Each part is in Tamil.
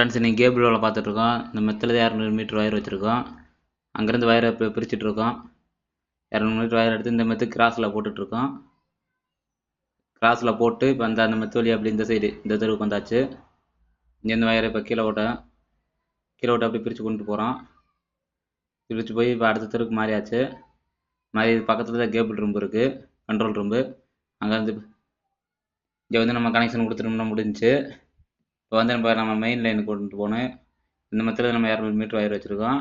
ஃப்ரெண்ட்ஸ் இன்றைக்கி கேபிள் வேலை பார்த்துட்ருக்கோம். இந்த மெத்தில் இரநூறு மீட்ரு ஒயர் வச்சுருக்கோம். அங்கேருந்து ஒயரை இப்போ பிரிச்சுட்ருக்கோம். இரநூறு மீட்ரு ஒயர் எடுத்து இந்த மெத்து கிராஸில் போட்டுட்ருக்கோம். கிராஸில் போட்டு இப்போ அந்த அந்த மெத்து வழி அப்படி இந்த சைடு இந்த தெருவுக்கு வந்தாச்சு. இங்கேருந்து ஒயரை இப்போ கீழே ஓட்டேன் கீழே ஓட்ட அப்படி பிரித்து கொண்டு போகிறோம் பிரித்து போய் இப்போ அடுத்த தெருவுக்கு மாறியாச்சு. மாறி பக்கத்தில் தான் கேபிள் ரூம் இருக்குது கண்ட்ரோல் ரூம்பு அங்கேருந்து இங்கே வந்து நம்ம கனெக்ஷன் கொடுத்துட்டோம்னா முடிஞ்சுச்சு. இப்போ வந்து நம்ம நம்ம மெயின் லைன் கொண்டு போகணும் இந்த மெத்தில் நம்ம இரநூறு மீட்ரு வயர் வச்சுருக்கோம்.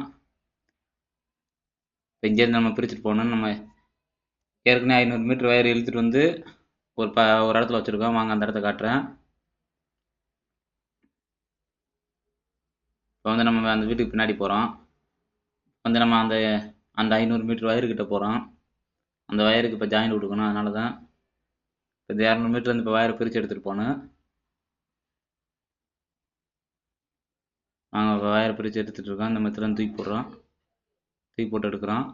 இப்போ இங்கேருந்து நம்ம பிரிச்சுட்டு போகணும் நம்ம ஏற்கனவே ஐநூறு மீட்டர் ஒயர் இழுத்துட்டு வந்து ஒரு ப ஒரு இடத்துல வச்சுருக்கோம். வாங்க அந்த இடத்த காட்டுறேன். இப்போ வந்து நம்ம அந்த வீட்டுக்கு பின்னாடி போகிறோம் வந்து நம்ம அந்த அந்த ஐநூறு மீட்டர் வயர்கிட்ட போகிறோம் அந்த ஒயருக்கு இப்போ ஜாயின் கொடுக்கணும் அதனால தான் இப்போ இந்த இரநூறு மீட்டர் வந்து இப்போ ஒயரை பிரித்து எடுத்துகிட்டு போகணும் நாங்கள் இப்போ ஒயரை பிரித்து எடுத்துகிட்டு இருக்கோம். இந்த மெத்தில் தூக்கி போடுறோம். தூக்கி போட்டு எடுக்கிறோம்.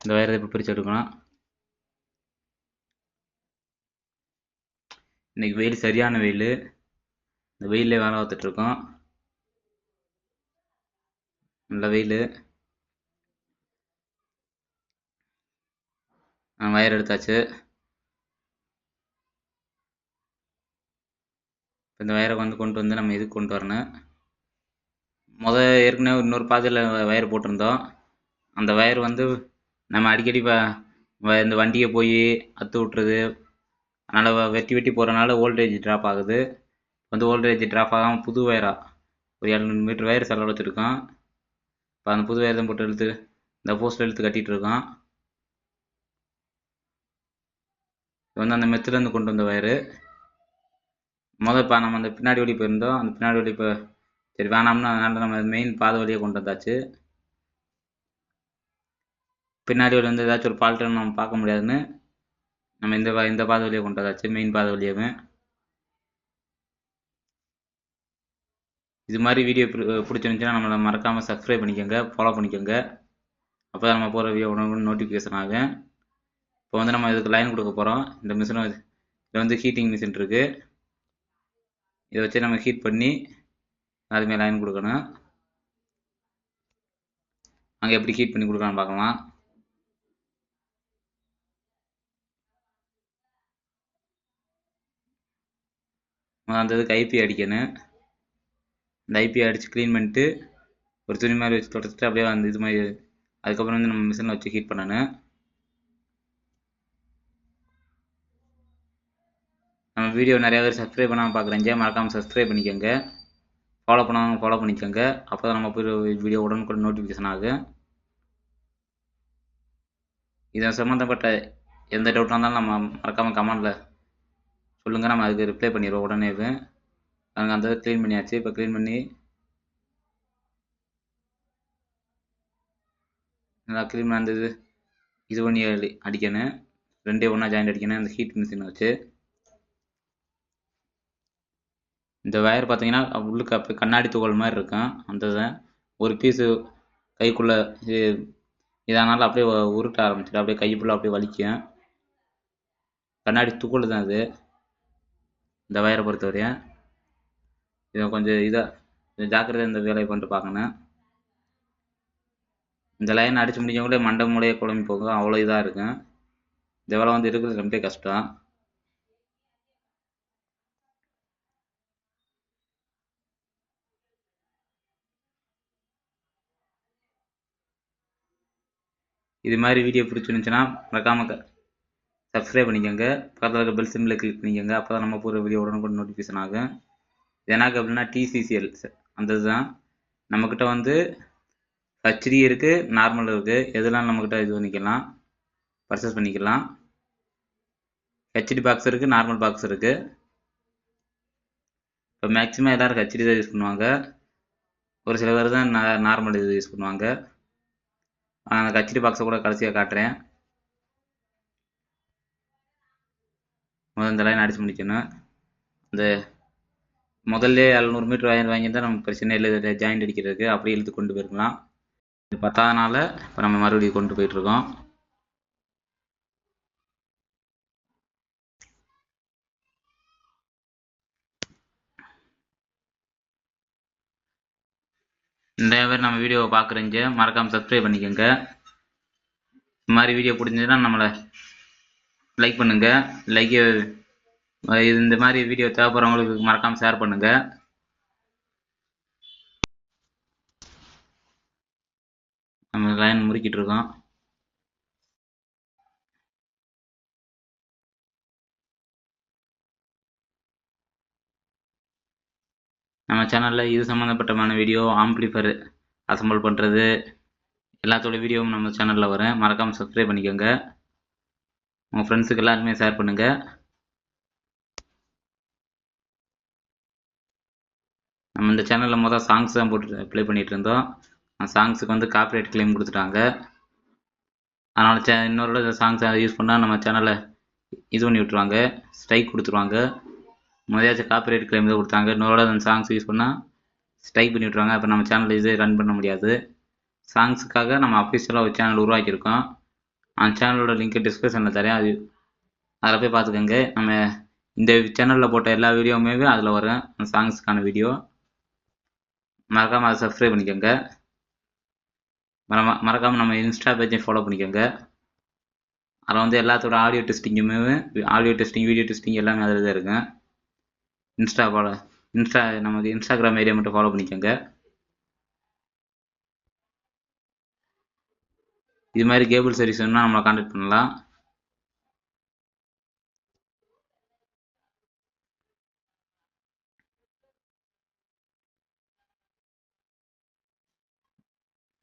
இந்த ஒயரை இப்போ பிரித்து எடுக்கணும். இன்றைக்கி வெயில் சரியான வெயில். இந்த வெயிலே வேலை பார்த்துட்ருக்கோம் நல்ல வெயில். வயர் எடுத்தாச்சு. இந்த வயரை வந்து கொண்டு வந்து நம்ம இதுக்கு கொண்டு வரணும்? மொதல் ஏற்கனவே இன்னொரு பாதையில் வயர் போட்டிருந்தோம். அந்த வயர் வந்து நம்ம அடிக்கடி இந்த வண்டியை போய் அத்து விட்டுறது அதனால் வெட்டி வெட்டி போகிறனால ஓல்டேஜ் ட்ராப் ஆகுது. வந்து ஓல்டேஜ் ட்ராப் ஆகாமல் புது வயராக ஒரு எழுநூறு மீட்டர் வயர் செலவு இப்போ அந்த புது வயர் தான் போட்டு இழுத்து இந்த போஸ்டில் இழுத்து கட்டிகிட்ருக்கோம் இது வந்து அந்த மெத்துலேருந்து கொண்டு வந்த வயரு. முதல் இப்போ நம்ம அந்த பின்னாடி வழி போயிருந்தோம். அந்த பின்னாடி வழி இப்போ சரி வேணாம்னு அதனால் நம்ம மெயின் பாதை வழியாக கொண்டு வந்தாச்சு. பின்னாடி வழி வந்து ஏதாச்சும் ஒரு ஃபால்ட்டு நம்ம பார்க்க முடியாதுன்னு நம்ம இந்த இந்த பாதை வழியை கொண்டு வந்தாச்சு மெயின் பாதை வழியாகவே இது மாதிரி வீடியோ பிடிச்சிருந்துச்சுன்னா நம்மளை மறக்காமல் சப்ஸ்கிரைப் பண்ணிக்கோங்க ஃபாலோ பண்ணிக்கோங்க. அப்போ தான் நம்ம போகிற வீடியோ உடனே நோட்டிஃபிகேஷன் ஆகும். இப்போ வந்து நம்ம இதுக்கு லைன் கொடுக்க போகிறோம் இந்த மிஷினும் இதில் வந்து ஹீட்டிங் மிஷின் இருக்குது இதை வச்சு நம்ம ஹீட் பண்ணி அதுமாரி லைன் கொடுக்கணும். அங்கே எப்படி ஹீட் பண்ணி கொடுக்கலான்னு பார்க்கலாம். அந்த இதுக்கு ஐபி அடிக்கணும். இந்த ஐபி அடித்து க்ளீன் பண்ணிட்டு ஒரு துணி மாதிரி வச்சு தொடச்சிட்டு அப்படியே அந்த இது மாதிரி அதுக்கப்புறம் வந்து நம்ம மிஷினில் வச்சு ஹீட் பண்ணணும். வீடியோ நிறையா பேர் சப்ஸ்கிரைப் பண்ணாமல் பார்க்குறீங்க மறக்காமல் சப்ஸ்கிரைப் பண்ணிக்கோங்க. ஃபாலோ பண்ணாமல் ஃபாலோ பண்ணிக்கோங்க. அப்போ தான் நம்ம போய் வீடியோ உடனுக்குடன் நோட்டிஃபிகேஷன் ஆகும். இதை சம்மந்தப்பட்ட எந்த டவுட்டாக இருந்தாலும் நம்ம மறக்காமல் கமெண்டில் சொல்லுங்கள் நம்ம அதுக்கு ரிப்ளை பண்ணிடுவோம் உடனே நாங்கள் அந்த க்ளீன் பண்ணியாச்சு. இப்போ க்ளீன் பண்ணி நல்லா க்ளீன் பண்ணி இது இது பண்ணி அடி அடிக்கணும். ரெண்டே ஒன்றா ஜாயிண்ட் அடிக்கணும். அந்த ஹீட் மிஷினை வச்சு. இந்த வயர் பார்த்தீங்கன்னா உள்ளுக்கு அப்போ கண்ணாடி துகள் மாதிரி இருக்கும். அந்த ஒரு பீஸு கைக்குள்ளே இது இதனால் அப்படியே உருட்ட ஆரம்பிச்சிடும். அப்படியே கை ஃபுல்லாக அப்படியே வலிக்கும். கண்ணாடி துகள் தான் அது இந்த வயரை பொறுத்தவரையும். இதை கொஞ்சம் இதாக ஜாக்கிரதையாக இந்த வேலையை பண்ணிட்டு பார்க்கணும். இந்த லைன் அடித்து முடிஞ்சவங்களே மண்டை மூலையே குழம்பி போகும். அவ்வளோ இதாக இருக்கும். இந்த வேலை வந்து இருக்கிறது ரொம்ப கஷ்டம். இது மாதிரி வீடியோ பிடிச்சிருந்துச்சுன்னா மறக்காமல் சப்ஸ்கிரைப் பண்ணிக்கோங்க. பக்கத்தில் இருக்க பெல் சிம்மில் கிளிக் பண்ணிக்கோங்க. அப்போ தான் நம்ம போகிற வீடியோ உடனுக்குடன் நோட்டிஃபிகேஷன் ஆகும். எனக்கு அப்படின்னா டிசிசிஎல் அந்த இதுதான் நம்மக்கிட்ட வந்து ஹச்டி இருக்குது நார்மல் இருக்குது எதெல்லாம் நம்மக்கிட்ட இது பண்ணிக்கலாம் பர்ச்சேஸ் பண்ணிக்கலாம். ஹெச்டி பாக்ஸ் இருக்குது நார்மல் பாக்ஸ் இருக்குது இப்போ மேக்ஸிமம் எல்லோரும் ஹெச்டி தான் யூஸ் பண்ணுவாங்க. ஒரு சில பேர் தான் நார்மல் இது யூஸ் பண்ணுவாங்க. அந்த ஹெச்டி பாக்ஸை கூட கடைசியாக காட்டுறேன். முதல் இந்த லைன் அடித்து முடிக்கணும். இந்த முதல்ல எழுநூறு மீட்டர் வாங்கி வாங்கியிருந்தால் நம்ம பிரச்சனை இல்லை. ஜாயிண்ட் அடிக்கிறதுக்கு. அப்படியே இழுத்து கொண்டு போயிருக்கலாம். இது பத்தாதனால இப்போ நம்ம மறுபடியும் கொண்டு போயிட்டுருக்கோம் நிறைய பேர் நம்ம வீடியோவை பார்க்குறீங்க மறக்காமல் சப்ஸ்கிரைப் பண்ணிக்கோங்க. இந்த மாதிரி வீடியோ பிடிச்சதுன்னா நம்மளை லைக் பண்ணுங்க. லைக் இது இந்த மாதிரி வீடியோ தேவைப்படுறவங்களுக்கு மறக்காமல் ஷேர் பண்ணுங்க. நம்ம லைன் முறுக்கிட்டு இருக்கோம். நம்ம சேனலில் இது சம்மந்தப்பட்டமான வீடியோ ஆம்ப்ளிஃபர் அசம்பிள் பண்ணுறது எல்லாத்தோட வீடியோவும் நம்ம சேனலில் வரேன் மறக்காமல் சப்ஸ்கிரைப் பண்ணிக்கோங்க. உங்கள் ஃப்ரெண்ட்ஸுக்கு எல்லாருமே ஷேர் பண்ணுங்கள் நம்ம இந்த சேனலில் மொதல் சாங்ஸ் தான் போட்டு ப்ளே பண்ணிகிட்டு இருந்தோம். சாங்ஸுக்கு வந்து காப்பிரைட் கிளைம் கொடுத்துட்டாங்க. அதனால் சே இன்னொரு சாங்ஸ் யூஸ் பண்ணால் நம்ம சேனலை இது பண்ணி விட்ருவாங்க ஸ்ட்ரைக் கொடுத்துருவாங்க. முதலாச்சும் காப்பிரைட் கிளைம் தான் கொடுத்தாங்க. இன்னொரு அந்த சாங்ஸ் யூஸ் பண்ணால் ஸ்ட்ரைக் பண்ணி விட்ருவாங்க அப்போ நம்ம சேனலில் இது ரன் பண்ண முடியாது. சாங்ஸுக்காக நம்ம அஃபிஷியலாக ஒரு சேனல் உருவாக்கியிருக்கோம். அந்த சேனலோட லிங்க் டிஸ்கிரிப்ஷனில் தரேன். அது அதில் போய் பார்த்துக்கோங்க. நம்ம இந்த சேனலில் போட்ட எல்லா வீடியோவுமே அதில் வரும் அந்த சாங்ஸுக்கான வீடியோ மறக்காமல் அதை சப்ஸ்கிரைப் பண்ணிக்கோங்க. மறமா மறக்காமல் நம்ம இன்ஸ்டா பேஜையும் ஃபாலோ பண்ணிக்கோங்க. அதில் வந்து எல்லாத்தோட ஆடியோ டெஸ்டிங்குமே ஆடியோ டெஸ்டிங் வீடியோ டெஸ்டிங் எல்லாமே அதில் தான் இருக்கும். இன்ஸ்டா ஃபாலோ இன்ஸ்டா நமக்கு இன்ஸ்டாகிராம் ஏரியா மட்டும் ஃபாலோ பண்ணிக்கோங்க. இது மாதிரி கேபிள் சர்வீஸ் வேணும்னா நம்மளை கான்டாக்ட் பண்ணலாம்.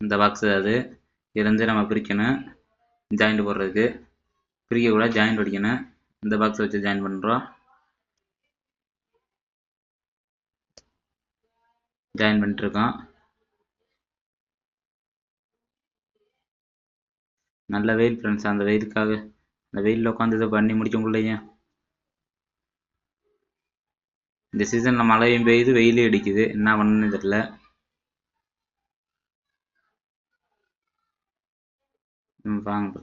இந்த பாக்ஸ் அது இதுலேருந்து நம்ம பிரிக்கணும். ஜாயிண்ட் போடுறதுக்கு. பிரிக்க கூட ஜாயிண்ட் அடிக்கணும். இந்த பாக்ஸ் வச்சு ஜாயின் பண்ணுறோம் ஜாயின் பண்ணிட்டுருக்கோம் நல்ல வெயில் ஃப்ரெண்ட்ஸ் அந்த வெயிலுக்காக அந்த வெயிலில் உட்காந்து இதை பண்ணி முடிக்கக்குள்ளேயே இந்த சீசனில் மழையும் பெய்யுது வெயிலும் அடிக்குது. என்ன பண்ணுன்னு தெரில ம் வாங்க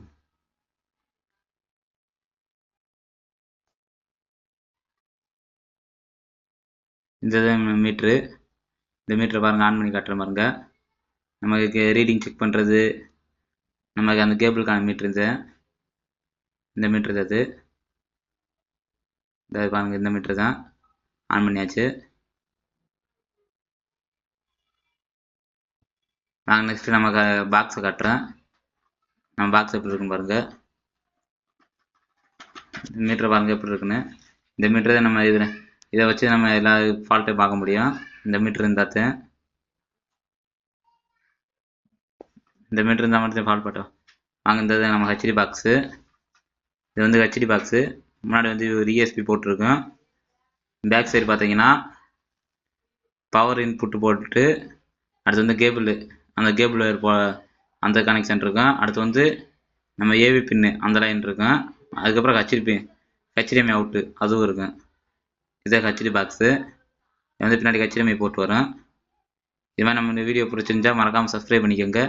இந்த மீட்ரு இந்த மீட்டர் பாருங்கள் ஆன் பண்ணி காட்டுற பாருங்க. நமக்கு ரீடிங் செக் பண்ணுறது நமக்கு அந்த கேபிளுக்கான மீட்ரு இந்த. இந்த மீட்ரு அது இந்த பாருங்கள் இந்த மீட்ரு தான். ஆன் பண்ணியாச்சு. நாங்கள் நெக்ஸ்ட்டு நமக்கு பாக்ஸை காட்டுறேன். நம்ம பாக்ஸ் எப்படி இருக்குன்னு பாருங்கள் மீட்டரை பாருங்கள் எப்படி இருக்குன்னு. இந்த மீட்டரை தான் நம்ம இதில் இதை வச்சு நம்ம எல்லா ஃபால்ட்டையும் பார்க்க முடியும். இந்த மீட்ரு இருந்தாத்து இந்த மீட்ரு இருந்தால் மட்டும் ஃபால் பட்டோம். வாங்க நம்ம ஹெச்டி பாக்ஸு இது வந்து ஹெச்டி பாக்ஸு முன்னாடி வந்து ஒரு இஎஸ்பி போட்டிருக்கோம். பேக் சைடு பார்த்தீங்கன்னா பவர் இன்புட்டு போட்டுட்டு அடுத்து வந்து கேபிள் அந்த கேபிள் போ அந்த கனெக்ஷன் இருக்கும். அடுத்து வந்து நம்ம ஏவி பின்னு அந்த லைன் இருக்கும். அதுக்கப்புறம் ஹச்டி பின் ஹெச்டிஎம்ஐ அவுட்டு அதுவும் இருக்கும். இதே ஹெச்டி பாக்ஸு வந்து பின்னாடி கச்சிரமை போட்டு வரேன் இது மாதிரி நம்ம இந்த வீடியோ பிடிச்சிருந்தா மறக்காமல் சப்ஸ்கிரைப் பண்ணிக்கோங்க.